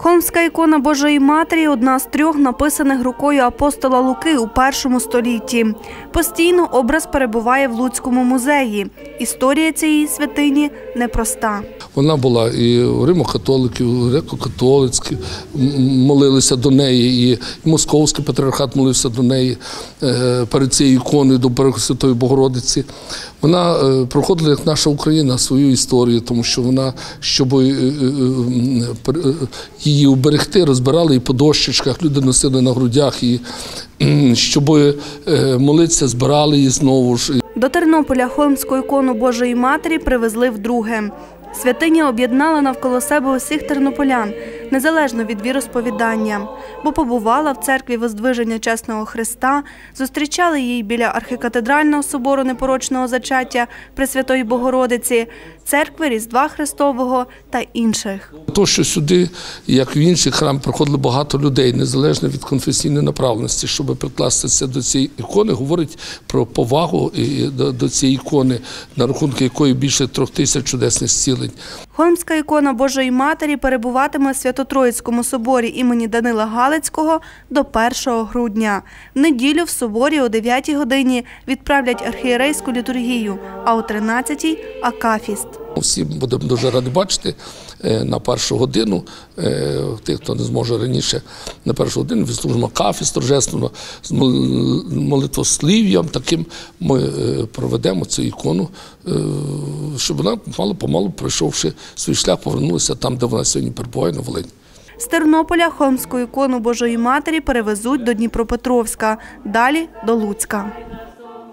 Холмська ікона Божої Матері одна з трьох написаних рукою апостола Луки у першому столітті. Постійно образ перебуває в Луцькому музеї. Історія цієї святині непроста. Вона була і римокатоликів, і у греко-католицьких м- молилися до неї, і московський патріархат молився до неї е, перед цією іконою до Пресвятої Богородиці. Вона е, проходила як наша Україна свою історію, тому що вона, щоб е, е, її уберегти, розбирали і по дощечках, люди носили на грудях, і щоб молитися, збирали її знову ж. До Тернополя Холмську ікону Божої Матері привезли вдруге. Святиня об'єднала навколо себе усіх тернополян, незалежно від віросповідання, бо побувала в церкві Воздвиження Чесного Христа, зустрічали її біля архікатедрального собору непорочного зачаття Пресвятої Богородиці, церкви Різдва Христового та інших. То, що сюди, як в інший храм, приходило багато людей, незалежно від конфесійної направленості, щоб прикластися до цієї ікони, говорить про повагу до, цієї ікони, на рахунку якої більше трьох тисяч чудесних зцілень. Холмська ікона Божої Матері перебуватиме в Свято-Троїцькому соборі імені Данила Галицького до 1 грудня. В неділю в соборі о 9 годині відправлять архієрейську літургію, а о 13 – акафіст. Всі будемо дуже раді бачити е, на першу годину. е, Тих, хто не зможе раніше на першу годину, відслужимо кафіст торжественно з молитвослів'ям. Таким ми е, проведемо цю ікону, щоб вона мало помалу, пройшовши свій шлях, повернулася там, де вона сьогодні перебуває на Волині. З Тернополя Холмську ікону Божої Матері перевезуть до Дніпропетровська, далі до Луцька.